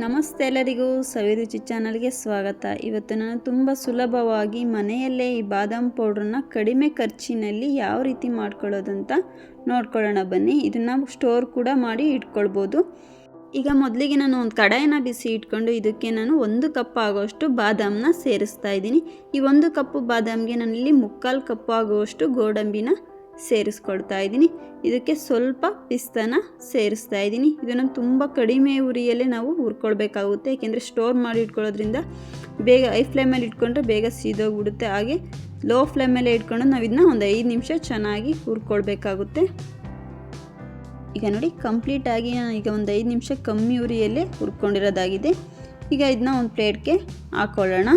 ನಮಸ್ತೆ ಎಲ್ಲರಿಗೂ ಸವಿರುಚಿ ಚಾನಲ್ಗೆ ಸ್ವಾಗತ. ಇವತ್ತು ನಾನು ತುಂಬ ಸುಲಭವಾಗಿ ಮನೆಯಲ್ಲೇ ಈ ಬಾದಾಮ್ ಪೌಡ್ರನ್ನ ಕಡಿಮೆ ಖರ್ಚಿನಲ್ಲಿ ಯಾವ ರೀತಿ ಮಾಡ್ಕೊಳ್ಳೋದಂತ ನೋಡ್ಕೊಳ್ಳೋಣ ಬನ್ನಿ. ಇದನ್ನು ಸ್ಟೋರ್ ಕೂಡ ಮಾಡಿ ಇಟ್ಕೊಳ್ಬೋದು. ಈಗ ಮೊದಲಿಗೆ ನಾನು ಒಂದು ಕಡಾಯನ ಬಿಸಿ ಇಟ್ಕೊಂಡು ಇದಕ್ಕೆ ನಾನು ಒಂದು ಕಪ್ ಆಗೋಷ್ಟು ಬಾದಾಮನ್ನ ಸೇರಿಸ್ತಾ ಇದ್ದೀನಿ. ಈ ಒಂದು ಕಪ್ಪು ಬಾದಾಮಿಗೆ ನಾನಿಲ್ಲಿ ಮುಕ್ಕಾಲು ಕಪ್ ಆಗುವಷ್ಟು ಗೋಡಂಬಿನ ಸೇರಿಸ್ಕೊಳ್ತಾ ಇದ್ದೀನಿ. ಇದಕ್ಕೆ ಸ್ವಲ್ಪ ಪಿಸ್ತನ ಸೇರಿಸ್ತಾ ಇದ್ದೀನಿ. ಇದನ್ನು ತುಂಬ ಕಡಿಮೆ ಉರಿಯಲ್ಲೇ ನಾವು ಹುರ್ಕೊಳ್ಬೇಕಾಗುತ್ತೆ. ಏಕೆಂದರೆ ಸ್ಟೋರ್ ಮಾಡಿ ಇಟ್ಕೊಳ್ಳೋದ್ರಿಂದ ಬೇಗ ಐ ಫ್ಲೇಮಲ್ಲಿ ಇಟ್ಕೊಂಡ್ರೆ ಬೇಗ ಸೀದೋಗ್ಬಿಡುತ್ತೆ. ಹಾಗೆ ಲೋ ಫ್ಲೇಮಲ್ಲೇ ಇಟ್ಕೊಂಡು ನಾವು ಇದನ್ನ ಒಂದು ಐದು ನಿಮಿಷ ಚೆನ್ನಾಗಿ ಹುರ್ಕೊಳ್ಬೇಕಾಗುತ್ತೆ. ಈಗ ನೋಡಿ ಕಂಪ್ಲೀಟಾಗಿ ನಾನು ಈಗ ಒಂದು ಐದು ನಿಮಿಷ ಕಮ್ಮಿ ಉರಿಯಲ್ಲೇ ಹುರ್ಕೊಂಡಿರೋದಾಗಿದೆ. ಈಗ ಇದನ್ನ ಒಂದು ಪ್ಲೇಟ್ಗೆ ಹಾಕ್ಕೊಳ್ಳೋಣ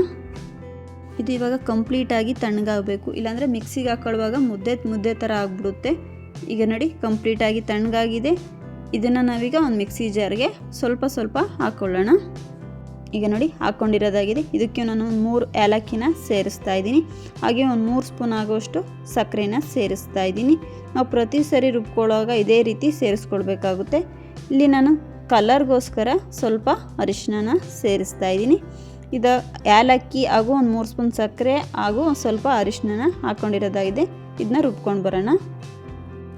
ಇದು ಇವಾಗ ಕಂಪ್ಲೀಟಾಗಿ ತಣ್ಣಗಾಗಬೇಕು. ಇಲ್ಲಾಂದರೆ ಮಿಕ್ಸಿಗೆ ಹಾಕೊಳ್ಳುವಾಗ ಮುದ್ದೆ ಮುದ್ದೆ ಥರ ಆಗಿಬಿಡುತ್ತೆ. ಈಗ ನೋಡಿ ಕಂಪ್ಲೀಟಾಗಿ ತಣ್ಣಗಾಗಿದೆ. ಇದನ್ನು ನಾವೀಗ ಒಂದು ಮಿಕ್ಸಿ ಜಾರ್ಗೆ ಸ್ವಲ್ಪ ಸ್ವಲ್ಪ ಹಾಕ್ಕೊಳ್ಳೋಣ ಈಗ ನೋಡಿ ಹಾಕ್ಕೊಂಡಿರೋದಾಗಿದೆ ಇದಕ್ಕೆ ನಾನು ಒಂದು ಮೂರು ಏಲಕ್ಕಿನ ಸೇರಿಸ್ತಾ ಇದ್ದೀನಿ. ಹಾಗೆ ಒಂದು ಮೂರು ಸ್ಪೂನ್ ಆಗೋಷ್ಟು ಸಕ್ಕರೆನ ಸೇರಿಸ್ತಾ ಇದ್ದೀನಿ. ನಾವು ಪ್ರತಿ ಸರಿ ರುಬ್ಕೊಳ್ಳುವಾಗ ಇದೇ ರೀತಿ ಸೇರಿಸ್ಕೊಳ್ಬೇಕಾಗುತ್ತೆ. ಇಲ್ಲಿ ನಾನು ಕಲರ್ಗೋಸ್ಕರ ಸ್ವಲ್ಪ ಅರಿಶಿನ ಸೇರಿಸ್ತಾ ಇದ್ದೀನಿ. ಇದು ಏಲಕ್ಕಿ ಹಾಗೂ ಒಂದು ಮೂರು ಸ್ಪೂನ್ ಸಕ್ಕರೆ ಹಾಗೂ ಸ್ವಲ್ಪ ಅರಿಶಿನ ಹಾಕ್ಕೊಂಡಿರೋದಾಗಿದೆ ಇದನ್ನ ರುಬ್ಕೊಂಡು ಬರೋಣ.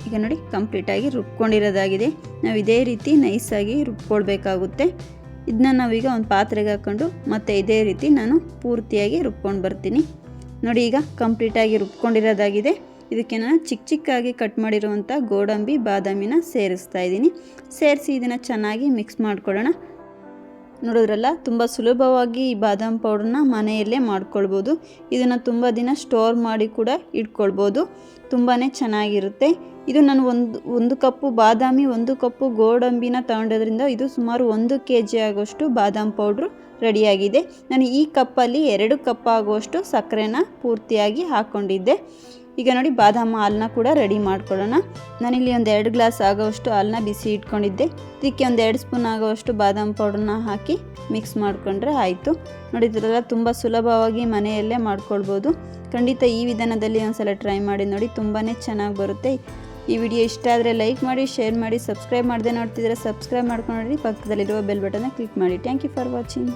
ಈಗ ನೋಡಿ ಕಂಪ್ಲೀಟಾಗಿ ರುಬ್ಕೊಂಡಿರೋದಾಗಿದೆ. ನಾವು ಇದೇ ರೀತಿ ನೈಸಾಗಿ ರುಬ್ಕೊಳ್ಬೇಕಾಗುತ್ತೆ. ಇದನ್ನ ನಾವೀಗ ಒಂದು ಪಾತ್ರೆಗೆ ಹಾಕ್ಕೊಂಡು ಮತ್ತು ಇದೇ ರೀತಿ ನಾನು ಪೂರ್ತಿಯಾಗಿ ರುಬ್ಕೊಂಡು ಬರ್ತೀನಿ. ನೋಡಿ, ಈಗ ಕಂಪ್ಲೀಟಾಗಿ ರುಬ್ಕೊಂಡಿರೋದಾಗಿದೆ. ಇದಕ್ಕೆ ನಾನು ಚಿಕ್ಕ ಚಿಕ್ಕಾಗಿ ಕಟ್ ಮಾಡಿರುವಂಥ ಗೋಡಂಬಿ, ಬಾದಾಮಿನ ಸೇರಿಸ್ತಾ ಇದ್ದೀನಿ. ಸೇರಿಸಿ ಇದನ್ನು ಚೆನ್ನಾಗಿ ಮಿಕ್ಸ್ ಮಾಡ್ಕೊಳ್ಳೋಣ. ನೋಡಿದ್ರಲ್ಲ, ತುಂಬ ಸುಲಭವಾಗಿ ಈ ಬಾದಾಮ್ ಪೌಡ್ರನ್ನ ಮನೆಯಲ್ಲೇ ಮಾಡ್ಕೊಳ್ಬೋದು. ಇದನ್ನು ತುಂಬ ದಿನ ಸ್ಟೋರ್ ಮಾಡಿ ಕೂಡ ಇಟ್ಕೊಳ್ಬೋದು. ತುಂಬಾ ಚೆನ್ನಾಗಿರುತ್ತೆ. ಇದು ನಾನು ಒಂದು ಒಂದು ಕಪ್ಪು ಬಾದಾಮಿ, ಒಂದು ಕಪ್ಪು ಗೋಡಂಬಿನ ತಗೊಂಡೋದ್ರಿಂದ ಇದು ಸುಮಾರು ಒಂದು ಕೆ ಜಿ ಆಗೋಷ್ಟು ಬಾದಾಮ್ ಪೌಡ್ರು ರೆಡಿಯಾಗಿದೆ. ನಾನು ಈ ಕಪ್ಪಲ್ಲಿ ಎರಡು ಕಪ್ ಆಗುವಷ್ಟು ಸಕ್ಕರೆನ ಪೂರ್ತಿಯಾಗಿ ಹಾಕ್ಕೊಂಡಿದ್ದೆ ಈಗ ನೋಡಿ ಬಾದಾಮ ಹಾಲನ್ನ ಕೂಡ ರೆಡಿ ಮಾಡ್ಕೊಳ್ಳೋಣ. ನಾನಿಲ್ಲಿ ಒಂದು ಎರಡು ಗ್ಲಾಸ್ ಆಗೋವಷ್ಟು ಹಾಲನ್ನ ಬಿಸಿ ಇಟ್ಕೊಂಡಿದ್ದೆ. ಇದಕ್ಕೆ ಒಂದು ಎರಡು ಸ್ಪೂನ್ ಆಗೋವಷ್ಟು ಬಾದಾಮ್ ಪೌಡ್ರನ್ನ ಹಾಕಿ ಮಿಕ್ಸ್ ಮಾಡಿಕೊಂಡ್ರೆ ಆಯಿತು. ನೋಡಿದ್ರಲ್ಲ ತುಂಬ ಸುಲಭವಾಗಿ ಮನೆಯಲ್ಲೇ ಮಾಡ್ಕೊಳ್ಬೋದು. ಖಂಡಿತ ಈ ವಿಧಾನದಲ್ಲಿ ಒಂದ್ಸಲ ಟ್ರೈ ಮಾಡಿ ನೋಡಿ ತುಂಬಾ ಚೆನ್ನಾಗಿ ಬರುತ್ತೆ. ಈ ವಿಡಿಯೋ ಇಷ್ಟ ಆದರೆ ಲೈಕ್ ಮಾಡಿ, ಶೇರ್ ಮಾಡಿ, ಸಬ್ಸ್ಕ್ರೈಬ್ ಮಾಡದೆ ನೋಡ್ತಿದ್ರೆ ಸಬ್ಸ್ಕ್ರೈಬ್ ಮಾಡ್ಕೊಂಡ್ರಿ ಪಕ್ಕದಲ್ಲಿರುವ ಬೆಲ್ ಬಟನ್ನ ಕ್ಲಿಕ್ ಮಾಡಿ. Thank you for watching